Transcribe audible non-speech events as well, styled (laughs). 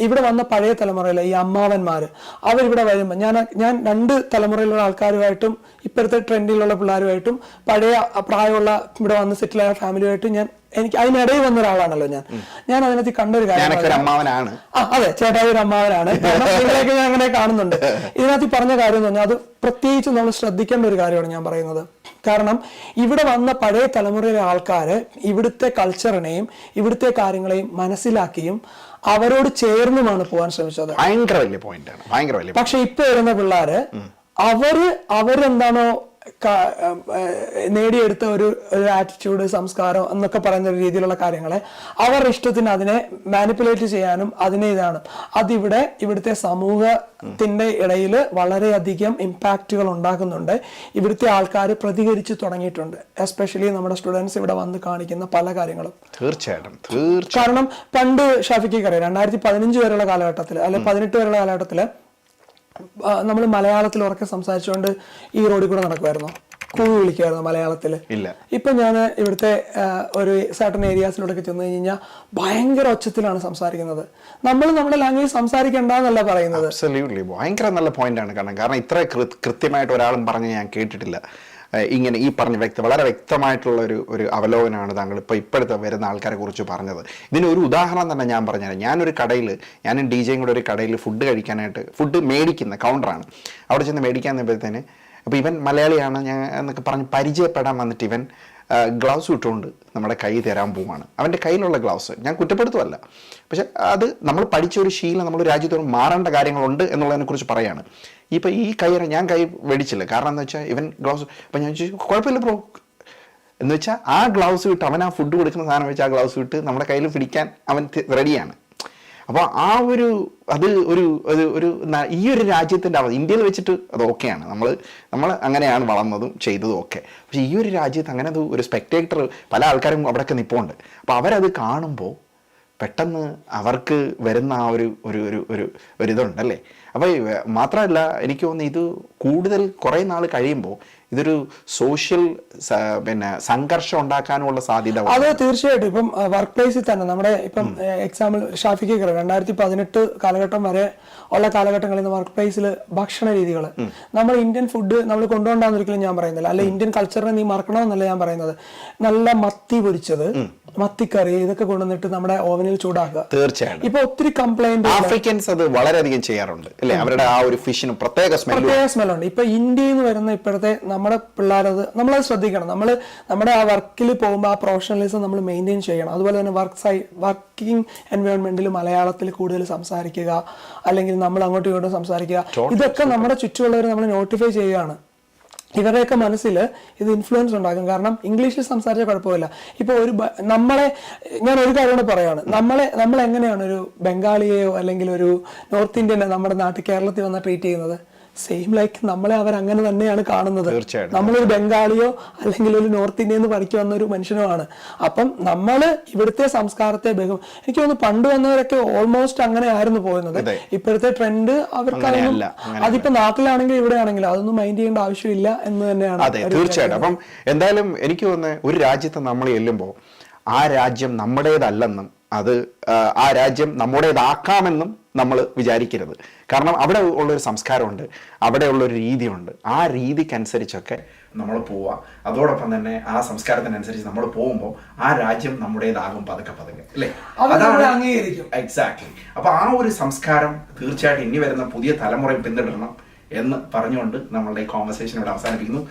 ഇവിടെ വന്ന പഴയ തലമുറയിലെ ഈ അമ്മാവന്മാർ അവരിവിടെ വരുമ്പോൾ ഞാൻ ഞാൻ രണ്ട് തലമുറയിലുള്ള ആൾക്കാരുമായിട്ടും ഇപ്പോഴത്തെ ട്രെൻഡിലുള്ള പിള്ളേരുമായിട്ടും പഴയ പ്രായമുള്ള ഇവിടെ വന്ന് സെറ്റിലായ ഫാമിലിയുമായിട്ടും ഞാൻ എനിക്ക് അതിനിടയിൽ വന്ന ഒരാളാണല്ലോ ഞാൻ. ഞാൻ അതിനകത്ത് കണ്ടൊരു കാര്യം ഞാനൊക്കെ ഒരു അമ്മാവനാണ്. ആ അതെ ചേട്ടായി ഒരു അമ്മാവനാണ്. നിങ്ങളെയൊക്കെ ഞാൻ അങ്ങനെ കാണുന്നുണ്ട്. (laughs) ഇതിനകത്ത് പറഞ്ഞ കാര്യം എന്ന് പറഞ്ഞാൽ അത് പ്രത്യേകിച്ച് നമ്മൾ ശ്രദ്ധിക്കേണ്ട ഒരു കാര്യമാണ് ഞാൻ പറയുന്നത്. കാരണം ഇവിടെ വന്ന പഴയ തലമുറയിലെ ആൾക്കാര് ഇവിടുത്തെ കൾച്ചറിനെയും ഇവിടുത്തെ കാര്യങ്ങളെയും മനസ്സിലാക്കിയും അവരോട് ചേർന്നുമാണ് പോകാൻ ശ്രമിച്ചത്. ഭയങ്കര വലിയ പോയിന്റ് പക്ഷെ ഇപ്പൊ വരുന്ന പിള്ളേര് അവർ അവരെന്താണോ നേടിയെടുത്ത ഒരു ഒരു ആറ്റിറ്റ്യൂഡ് സംസ്കാരം എന്നൊക്കെ പറയുന്ന ഒരു രീതിയിലുള്ള കാര്യങ്ങളെ അവർ ഇഷ്ടത്തിന് അതിനെ മാനിപ്പുലേറ്റ് ചെയ്യാനും അതിനെ ഇതാണ്. അതിവിടെ ഇവിടുത്തെ സമൂഹത്തിന്റെ ഇടയിൽ വളരെയധികം ഇമ്പാക്റ്റുകൾ ഉണ്ടാക്കുന്നുണ്ട്. ഇവിടുത്തെ ആൾക്കാർ പ്രതികരിച്ചു തുടങ്ങിയിട്ടുണ്ട്. എസ്പെഷ്യലി നമ്മുടെ സ്റ്റുഡൻസ് ഇവിടെ വന്ന് കാണിക്കുന്ന പല കാര്യങ്ങളും. തീർച്ചയായിട്ടും തീർച്ചയായും കാരണം പണ്ട് ഷാഫിക്ക് അറിയാം രണ്ടായിരത്തി പതിനഞ്ച് വരെയുള്ള കാലഘട്ടത്തിൽ അല്ലെ പതിനെട്ട് വരെയുള്ള കാലഘട്ടത്തിൽ നമ്മൾ മലയാളത്തിൽ ഉറക്കെ സംസാരിച്ചുകൊണ്ട് ഈ റോഡിൽ കൂടെ നടക്കുമായിരുന്നു കൂവി വിളിക്കുമായിരുന്നു മലയാളത്തിൽ ഇല്ല. ഇപ്പൊ ഞാൻ ഇവിടുത്തെ ഒരു സർട്ടൺ ഏരിയാസിലൂടെ ചെന്ന് കഴിഞ്ഞാൽ ഭയങ്കര ഒച്ചത്തിലാണ് സംസാരിക്കുന്നത്. നമ്മൾ നമ്മുടെ ലാംഗ്വേജ് സംസാരിക്കണ്ടെന്നല്ല പറയുന്നത്. ഭയങ്കര നല്ല പോയിന്റ് ആണ് കാരണം. കാരണം ഇത്ര കൃത്യമായിട്ട് ഒരാളും പറഞ്ഞ് ഞാൻ കേട്ടിട്ടില്ല. ഇങ്ങനെ ഈ പറഞ്ഞ വ്യക്തി വളരെ വ്യക്തമായിട്ടുള്ള ഒരു ഒരു അവലോകനമാണ് താങ്കൾ ഇപ്പോൾ ഇപ്പോഴത്തെ വരുന്ന ആൾക്കാരെ കുറിച്ച് പറഞ്ഞത്. ഇതിന് ഒരു ഉദാഹരണം തന്നെ ഞാൻ പറഞ്ഞുതരാം. ഞാനൊരു കടയിൽ ഞാനും ഡി ജെയും കൂടെ ഒരു കടയിൽ ഫുഡ് കഴിക്കാനായിട്ട് ഫുഡ് മേടിക്കുന്ന കൗണ്ടറാണ് അവിടെ ചെന്ന് മേടിക്കാൻ നിന്നപ്പോഴത്തേന് അപ്പോൾ ഇവൻ മലയാളിയാണ് ഞാൻ എന്നൊക്കെ പറഞ്ഞ് പരിചയപ്പെടാൻ വന്നിട്ട് ഇവൻ ഗ്ലൗസ് ഇട്ടുകൊണ്ട് നമ്മുടെ കൈ തരാൻ പോവാണ് അവന്റെ കയ്യിലുള്ള ഗ്ലൗസ്. ഞാൻ കുറ്റപ്പെടുത്തുമല്ല പക്ഷെ അത് നമ്മൾ പഠിച്ച ഒരു ശീലം നമ്മൾ രാജ്യത്തോട് മാറേണ്ട കാര്യങ്ങളുണ്ട് എന്നുള്ളതിനെക്കുറിച്ച് പറയാണ്. ഇപ്പം ഈ കൈ ഞാൻ കൈ മേടിച്ചില്ല കാരണം എന്താ വെച്ചാൽ ഇവൻ ഗ്ലൗസ് അപ്പം ഞാൻ ചോദിച്ചു കുഴപ്പമില്ല ബ്രോ. എന്ന് വെച്ചാൽ ആ ഗ്ലൗസ് വിട്ട് അവൻ ആ ഫുഡ് കൊടുക്കുന്ന സാധനം വെച്ച് ആ ഗ്ലൗസ് വിട്ട് നമ്മുടെ കയ്യിൽ പിടിക്കാൻ അവൻ റെഡിയാണ് അപ്പോൾ ആ ഒരു അത് ഒരു ഒരു ഈ ഒരു രാജ്യത്തിന്റെ അവസ്ഥ ഇന്ത്യയിൽ വെച്ചിട്ട് അത് ഓക്കെയാണ്. നമ്മൾ നമ്മൾ അങ്ങനെയാണ് വളർന്നതും ചെയ്തതും ഒക്കെ. പക്ഷെ ഈ ഒരു രാജ്യത്ത് അങ്ങനെ അത് ഒരു സ്പെക്ടേറ്റർ പല ആൾക്കാരും അവിടെയൊക്കെ നിൽപ്പുണ്ട് അപ്പോൾ അവരത് കാണുമ്പോൾ പെട്ടെന്ന് അവർക്ക് വരുന്ന ആ ഒരു ഒരു ഒരു ഒരു ഒരിതുണ്ടല്ലേ അപ്പോൾ മാത്രമല്ല എനിക്ക് തോന്നുന്നു ഇത് കൂടുതൽ കുറേ നാൾ കഴിയുമ്പോൾ ഇതൊരു സോഷ്യൽ പിന്നെ സംഘർഷം ഉണ്ടാക്കാനുള്ള സാധ്യത. അത് തീർച്ചയായിട്ടും. ഇപ്പം വർക്ക് പ്ലേസിൽ തന്നെ നമ്മുടെ ഇപ്പം എക്സാമ്പിൾ ഷാഫിക്ക് രണ്ടായിരത്തി പതിനെട്ട് കാലഘട്ടം വരെ ഉള്ള കാലഘട്ടങ്ങളിൽ നിന്ന് വർക്ക് പ്ലേസിൽ ഭക്ഷണ രീതികൾ നമ്മൾ ഇന്ത്യൻ ഫുഡ് നമ്മൾ കൊണ്ടുപോകണ്ടെന്ന് ഒരിക്കലും ഞാൻ പറയുന്നില്ല. അല്ല ഇന്ത്യൻ കൾച്ചറിനെ നീ മറക്കണമെന്നല്ല ഞാൻ പറയുന്നത്. നല്ല മത്തി പൊരിച്ചത് മത്തിക്കറി ഇതൊക്കെ കൊണ്ടുവന്നിട്ട് നമ്മുടെ ഓവനിൽ ചൂടാക്കുക. തീർച്ചയായും ഇപ്പൊ ഒത്തിരി കംപ്ലൈന്റ് ആഫ്രിക്കൻസ് അത് വളരെയധികം ചെയ്യാറുണ്ട് അല്ലേ? അവരുടെ ആ ഒരു ഫിഷിന് പ്രത്യേക സ്മെൽ പ്രത്യേക സ്മെല്ലുണ്ട് ഇപ്പൊ ഇന്ത്യയിൽ നിന്ന് വരുന്ന ഇപ്പോഴത്തെ നമ്മുടെ പിള്ളേരത് നമ്മളത് ശ്രദ്ധിക്കണം. നമ്മൾ നമ്മുടെ ആ വർക്കിൽ പോകുമ്പോൾ ആ പ്രൊഫഷണലിസം നമ്മൾ മെയിന്റെയിൻ ചെയ്യണം. അതുപോലെ തന്നെ വർക്ക് സൈ വർക്കിംഗ് എൻവയോൺമെന്റിൽ മലയാളത്തിൽ കൂടുതൽ സംസാരിക്കുക അല്ലെങ്കിൽ നമ്മൾ അങ്ങോട്ടും ഇങ്ങോട്ടും സംസാരിക്കുക. ഇതൊക്കെ നമ്മുടെ ചുറ്റുമുള്ളവർ നമ്മൾ നോട്ടിഫൈ ചെയ്യുകയാണ്. ഇവരുടെയൊക്കെ മനസ്സിൽ ഇത് ഇൻഫ്ലുവൻസ് ഉണ്ടാകും കാരണം ഇംഗ്ലീഷിൽ സംസാരിച്ച കുഴപ്പമില്ല. ഇപ്പൊ ഒരു നമ്മളെ ഞാൻ ഒരു കാര്യം കൂടെ പറയാണ്. നമ്മളെ നമ്മൾ എങ്ങനെയാണ് ഒരു ബംഗാളിയെയോ അല്ലെങ്കിൽ ഒരു നോർത്ത് ഇന്ത്യനെ നമ്മുടെ നാട്ടിൽ കേരളത്തിൽ വന്ന് ട്രീറ്റ് ചെയ്യുന്നത്? സെയിം ലൈക്ക് നമ്മളെ അവർ അങ്ങനെ തന്നെയാണ് കാണുന്നത്. തീർച്ചയായിട്ടും. നമ്മളൊരു ബംഗാളിയോ അല്ലെങ്കിൽ ഒരു നോർത്ത് ഇന്ത്യയിൽ നിന്ന് പഠിച്ചു വന്ന ഒരു മനുഷ്യനോ ആണ് അപ്പം നമ്മൾ ഇവിടുത്തെ സംസ്കാരത്തെ ബഹു എനിക്ക് തോന്നുന്നു പണ്ട് വന്നവരൊക്കെ ഓൾമോസ്റ്റ് അങ്ങനെ ആയിരുന്നു പോകുന്നത് അതെ. ഇപ്പോഴത്തെ ട്രെൻഡ് അവർക്കതൊന്നും അതിപ്പോ നാട്ടിലാണെങ്കിൽ ഇവിടെ ആണെങ്കിലും അതൊന്നും മൈൻഡ് ചെയ്യേണ്ട ആവശ്യമില്ല എന്ന് തന്നെയാണ് അതെ തീർച്ചയായിട്ടും. അപ്പം എന്തായാലും എനിക്ക് തോന്നുന്നത് ഒരു രാജ്യത്ത് നമ്മൾ ചെല്ലുമ്പോൾ ആ രാജ്യം നമ്മുടേതല്ലെന്നും അത് ആ, ആ രാജ്യം നമ്മുടേതാക്കാമെന്നും നമ്മൾ വിചാരിക്കരുത്. കാരണം അവിടെ ഉള്ളൊരു സംസ്കാരമുണ്ട് അവിടെ ഉള്ളൊരു രീതിയുണ്ട്. ആ രീതിക്കനുസരിച്ചൊക്കെ നമ്മൾ പോവുക. അതോടൊപ്പം തന്നെ ആ സംസ്കാരത്തിനനുസരിച്ച് നമ്മൾ പോകുമ്പോൾ ആ രാജ്യം നമ്മുടേതാകും പതുക്കെ പതുക്കെ അല്ലേ? അതാണ്. എക്സാക്ട്ലി അപ്പൊ ആ ഒരു സംസ്കാരം തീർച്ചയായിട്ടും ഇനി വരുന്ന പുതിയ തലമുറയും പിന്തുടരണം എന്ന് പറഞ്ഞുകൊണ്ട് നമ്മളുടെ ഈ കോൺവെർസേഷൻ ഇവിടെ അവസാനിപ്പിക്കുന്നു.